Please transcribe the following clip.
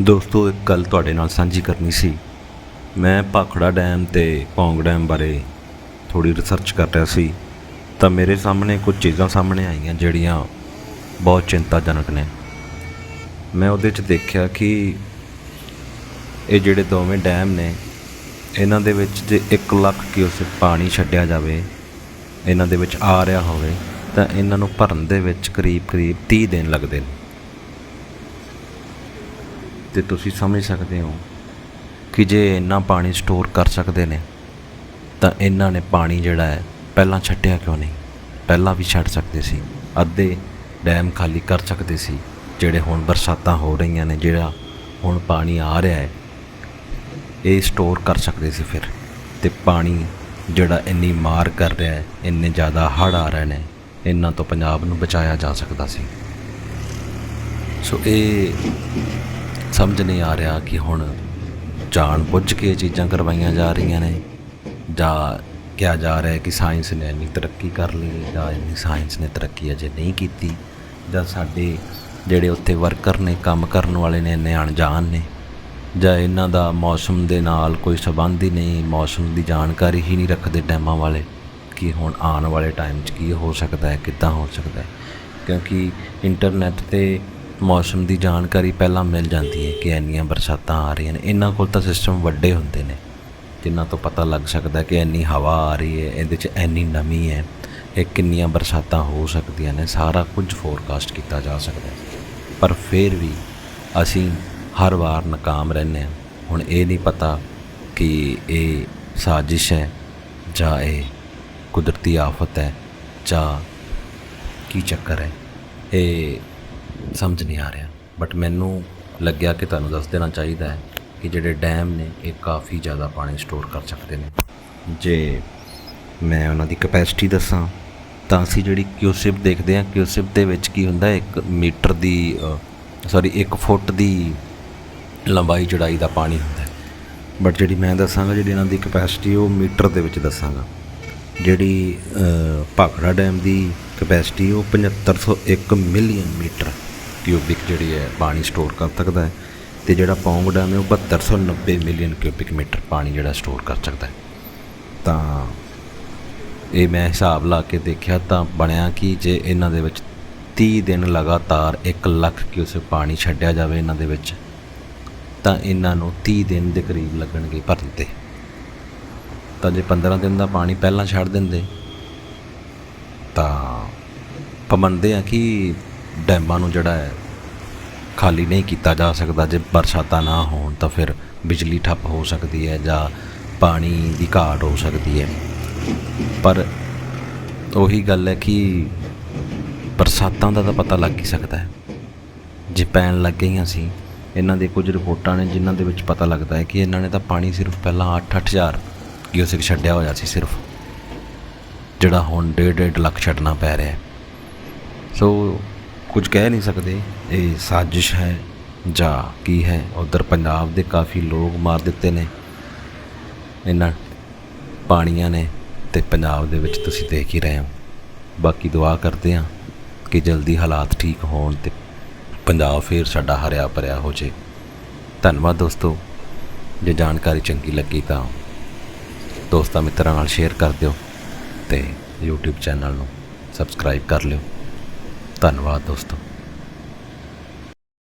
ਦੋਸਤੋ, ਇੱਕ ਗੱਲ ਤੁਹਾਡੇ ਨਾਲ ਸਾਂਝੀ ਕਰਨੀ ਸੀ। ਮੈਂ ਭਾਖੜਾ ਡੈਮ ਤੇ ਪੌਂਗ ਡੈਮ ਬਾਰੇ ਥੋੜੀ ਰਿਸਰਚ ਕਰ ਰਿਹਾ ਸੀ। ਤਾਂ ਮੇਰੇ ਸਾਹਮਣੇ ਕੁਝ ਚੀਜ਼ਾਂ ਸਾਹਮਣੇ ਆਈਆਂ ਜਿਹੜੀਆਂ ਬਹੁਤ ਚਿੰਤਾਜਨਕ ਨੇ। ਮੈਂ ਉਹਦੇ 'ਚ ਦੇਖਿਆ ਕਿ ਇਹ ਜਿਹੜੇ ਦੋਵੇਂ ਡੈਮ ਨੇ, ਇਹਨਾਂ ਦੇ ਵਿੱਚ ਜੇ 1 ਲੱਖ ਕਿਊਸੈਕ ਪਾਣੀ ਛੱਡਿਆ ਜਾਵੇ, ਇਹਨਾਂ ਦੇ ਵਿੱਚ ਆ ਰਿਹਾ ਹੋਵੇ, ਤਾਂ ਇਹਨਾਂ ਨੂੰ ਭਰਨ ਦੇ ਵਿੱਚ ਕਰੀਬ ਕਰੀਬ 30 ਦਿਨ ਲੱਗਦੇ ਨੇ। ਤੇ ਤੁਸੀਂ ਸਮਝ ਸਕਦੇ ਹੋ ਕਿ ਜੇ ਇੰਨਾ ਪਾਣੀ ਸਟੋਰ ਕਰ ਸਕਦੇ ਨੇ, ਤਾਂ ਇਹਨਾਂ ਨੇ ਪਾਣੀ ਜਿਹੜਾ ਹੈ ਪਹਿਲਾਂ ਛੱਡਿਆ ਕਿਉਂ ਨਹੀਂ? ਪਹਿਲਾਂ ਵੀ ਛੱਡ ਸਕਦੇ ਸੀ। ਅੱਧੇ ਡੈਮ ਖਾਲੀ ਕਰ ਸਕਦੇ ਸੀ, ਜਿਹੜੇ ਹੁਣ ਬਰਸਾਤਾਂ ਹੋ ਰਹੀਆਂ ਨੇ, ਜਿਹੜਾ ਹੁਣ ਪਾਣੀ ਆ ਰਿਹਾ ਹੈ, ਇਹ ਸਟੋਰ ਕਰ ਸਕਦੇ ਸੀ ਫਿਰ। ਤੇ ਪਾਣੀ ਜਿਹੜਾ ਇੰਨੀ ਮਾਰ ਕਰ ਰਿਹਾ ਹੈ, ਇੰਨੇ ਜ਼ਿਆਦਾ ਹੜ੍ਹ ਆ ਰਹੇ ਨੇ, ਇਹਨਾਂ ਤੋਂ ਪੰਜਾਬ ਨੂੰ ਬਚਾਇਆ ਜਾ ਸਕਦਾ ਸੀ। ਸੋ ਇਹ ਸਮਝ ਨਹੀਂ ਆ ਰਿਹਾ ਕਿ ਹੁਣ ਜਾਣ ਬੁੱਝ ਕੇ ਇਹ ਚੀਜ਼ਾਂ ਕਰਵਾਈਆਂ ਜਾ ਰਹੀਆਂ ਨੇ, ਜਾਂ ਕਿਹਾ ਜਾ ਰਿਹਾ ਕਿ ਸਾਇੰਸ ਨੇ ਇੰਨੀ ਤਰੱਕੀ ਕਰ ਲਈ, ਜਾਂ ਇੰਨੀ ਸਾਇੰਸ ਨੇ ਤਰੱਕੀ ਅਜੇ ਨਹੀਂ ਕੀਤੀ, ਜਾਂ ਸਾਡੇ ਜਿਹੜੇ ਉੱਥੇ ਵਰਕਰ ਨੇ, ਕੰਮ ਕਰਨ ਵਾਲੇ ਨੇ, ਇੰਨੇ ਅਣਜਾਣ ਨੇ, ਜਾਂ ਇਹਨਾਂ ਦਾ ਮੌਸਮ ਦੇ ਨਾਲ ਕੋਈ ਸਬੰਧ ਹੀ ਨਹੀਂ, ਮੌਸਮ ਦੀ ਜਾਣਕਾਰੀ ਹੀ ਨਹੀਂ ਰੱਖਦੇ ਡੈਮਾਂ ਵਾਲੇ ਕਿ ਹੁਣ ਆਉਣ ਵਾਲੇ ਟਾਈਮ 'ਚ ਕੀ ਹੋ ਸਕਦਾ ਹੈ, ਕਿੱਦਾਂ ਹੋ ਸਕਦਾ ਹੈ। ਕਿਉਂਕਿ ਇੰਟਰਨੈਟ ਤੇ ਮੌਸਮ ਦੀ ਜਾਣਕਾਰੀ ਪਹਿਲਾਂ ਮਿਲ ਜਾਂਦੀ ਹੈ ਕਿ ਇੰਨੀਆਂ ਬਰਸਾਤਾਂ ਆ ਰਹੀਆਂ ਨੇ। ਇਹਨਾਂ ਕੋਲ ਤਾਂ ਸਿਸਟਮ ਵੱਡੇ ਹੁੰਦੇ ਨੇ, ਜਿਨ੍ਹਾਂ ਤੋਂ ਪਤਾ ਲੱਗ ਸਕਦਾ ਕਿ ਇੰਨੀ ਹਵਾ ਆ ਰਹੀ ਹੈ, ਇਹਦੇ 'ਚ ਇੰਨੀ ਨਮੀ ਹੈ, ਇਹ ਕਿੰਨੀਆਂ ਬਰਸਾਤਾਂ ਹੋ ਸਕਦੀਆਂ ਨੇ, ਸਾਰਾ ਕੁਝ ਫੋਰਕਾਸਟ ਕੀਤਾ ਜਾ ਸਕਦਾ ਹੈ। ਪਰ ਫਿਰ ਵੀ ਅਸੀਂ ਹਰ ਵਾਰ ਨਾਕਾਮ ਰਹਿੰਦੇ ਹਾਂ। ਹੁਣ ਇਹ ਨਹੀਂ ਪਤਾ ਕਿ ਇਹ ਸਾਜ਼ਿਸ਼ ਹੈ ਜਾਂ ਇਹ ਕੁਦਰਤੀ ਆਫਤ ਹੈ ਜਾਂ ਕੀ ਚੱਕਰ ਹੈ। ਇਹ ਸਮਝ ਨਹੀਂ ਆ ਰਿਹਾ। ਬਟ ਮੈਨੂੰ ਲੱਗਿਆ ਕਿ ਤੁਹਾਨੂੰ ਦੱਸ ਦੇਣਾ ਚਾਹੀਦਾ ਹੈ ਕਿ ਜਿਹੜੇ ਡੈਮ ਨੇ, ਇਹ ਕਾਫੀ ਜ਼ਿਆਦਾ ਪਾਣੀ ਸਟੋਰ ਕਰ ਸਕਦੇ ਨੇ। ਜੇ ਮੈਂ ਉਹਨਾਂ ਦੀ ਕਪੈਸਿਟੀ ਦੱਸਾਂ, ਤਾਂ ਅਸੀਂ ਜਿਹੜੀ ਕਿਊਸਿਪ ਦੇਖਦੇ ਹਾਂ, ਕਿਊਸਿਪ ਦੇ ਵਿੱਚ ਕੀ ਹੁੰਦਾ, ਇੱਕ ਮੀਟਰ ਦੀ ਸੌਰੀ 1 ਫੁੱਟ ਦੀ ਲੰਬਾਈ ਚੜਾਈ ਦਾ ਪਾਣੀ ਹੁੰਦਾ ਬਟ ਜਿਹੜੀ ਮੈਂ ਦੱਸਾਂਗਾ, ਜਿਹੜੀ ਇਹਨਾਂ ਦੀ ਕਪੈਸਿਟੀ ਉਹ ਮੀਟਰ ਦੇ ਵਿੱਚ ਦੱਸਾਂਗਾ। ਜਿਹੜੀ ਭਾਖੜਾ ਡੈਮ ਦੀ ਕਪੈਸਿਟੀ ਉਹ 7501 ਮਿਲੀਅਨ ਮੀਟਰ ਕਿਊਬਿਕ ਜਿਹੜੀ ਹੈ ਪਾਣੀ ਸਟੋਰ ਕਰ ਸਕਦਾ ਹੈ ਤੇ ਜਿਹੜਾ ਪੌਂਗ ਡੈਮ ਹੈ ਉਹ 7290 ਮਿਲੀਅਨ ਕਿਊਬਿਕ ਮੀਟਰ ਪਾਣੀ ਜਿਹੜਾ ਸਟੋਰ ਕਰ ਸਕਦਾ ਹੈ। ਤਾਂ ਇਹ ਮੈਂ ਹਿਸਾਬ ਲਾ ਕੇ ਦੇਖਿਆ ਤਾਂ ਬਣਿਆ ਕਿ ਜੇ ਇਹਨਾਂ ਦੇ ਵਿੱਚ 30 ਦਿਨ ਲਗਾਤਾਰ 1 ਲੱਖ ਕਿਊਸੈਕ ਪਾਣੀ ਛੱਡਿਆ ਜਾਵੇ ਇਹਨਾਂ ਦੇ ਵਿੱਚ, ਤਾਂ ਇਹਨਾਂ ਨੂੰ 30 ਦਿਨ ਦੇ ਕਰੀਬ ਲੱਗਣਗੇ ਭਰਨ ਤੇ। ਤਾਂ ਜੇ 15 ਦਿਨ ਦਾ ਪਾਣੀ ਪਹਿਲਾਂ ਛੱਡ ਦਿੰਦੇ, ਤਾਂ ਪਮੰਦੇ ਆ ਕਿ ਡੈਮਾਂ ਨੂੰ ਜਿਹੜਾ ਹੈ ਖਾਲੀ ਨਹੀਂ ਕੀਤਾ ਜਾ ਸਕਦਾ, ਜੇ ਬਰਸਾਤਾਂ ਨਾ ਹੋਣ ਤਾਂ ਫਿਰ ਬਿਜਲੀ ਠੱਪ ਹੋ ਸਕਦੀ ਹੈ ਜਾਂ ਪਾਣੀ ਦੀ ਘਾਟ ਹੋ ਸਕਦੀ ਹੈ। ਪਰ ਉਹੀ ਗੱਲ ਹੈ ਕਿ ਬਰਸਾਤਾਂ ਦਾ ਤਾਂ ਪਤਾ ਲੱਗ ਹੀ ਸਕਦਾ ਹੈ। ਜੇ ਪੈਣ ਲੱਗ ਗਈਆਂ ਸੀ, ਇਹਨਾਂ ਦੇ ਕੁਝ ਰਿਪੋਰਟਾਂ ਨੇ ਜਿਨ੍ਹਾਂ ਦੇ ਵਿੱਚ ਪਤਾ ਲੱਗਦਾ ਹੈ ਕਿ ਇਹਨਾਂ ਨੇ ਤਾਂ ਪਾਣੀ ਸਿਰਫ ਪਹਿਲਾਂ 8-8000 ਕਿਊਸੈਕ ਛੱਡਿਆ ਹੋਇਆ ਸੀ ਸਿਰਫ, ਜਿਹੜਾ ਹੁਣ 1.5 ਲੱਖ ਛੱਡਣਾ ਪੈ ਰਿਹਾ ਹੈ। ਸੋ ਕੁਝ ਕਹਿ ਨਹੀਂ ਸਕਦੇ। ਇਹ ਸਾਜ਼ਿਸ਼ ਹੈ ਜਾਂ ਕੀ ਹੈ? ਉਧਰ ਪੰਜਾਬ ਦੇ ਕਾਫੀ ਲੋਕ ਮਾਰ ਦਿੱਤੇ ਨੇ। ਇਹਨਾਂ ਪਾਣੀਆਂ ਨੇ ਤੇ ਪੰਜਾਬ ਦੇ ਵਿੱਚ ਤੁਸੀਂ ਦੇਖ ਹੀ ਰਹੇ ਹੋ। ਬਾਕੀ ਦੁਆ ਕਰਦੇ ਹਾਂ ਕਿ ਜਲਦੀ ਹਾਲਾਤ ਠੀਕ ਹੋਣ ਤੇ ਪੰਜਾਬ ਫੇਰ ਸਾਡਾ ਹਰਿਆ ਭਰਿਆ ਹੋ ਜੇ। ਧੰਨਵਾਦ ਦੋਸਤੋ। ਜੇ ਜਾਣਕਾਰੀ ਚੰਗੀ ਲੱਗੀ ਤਾਂ ਦੋਸਤਾਂ ਮਿੱਤਰਾਂ ਨਾਲ ਸ਼ੇਅਰ ਕਰ ਦਿਓ ਤੇ YouTube ਚੈਨਲ ਨੂੰ ਸਬਸਕ੍ਰਾਈਬ ਕਰ ਲਿਓ। ਧੰਨਵਾਦ ਦੋਸਤੋ।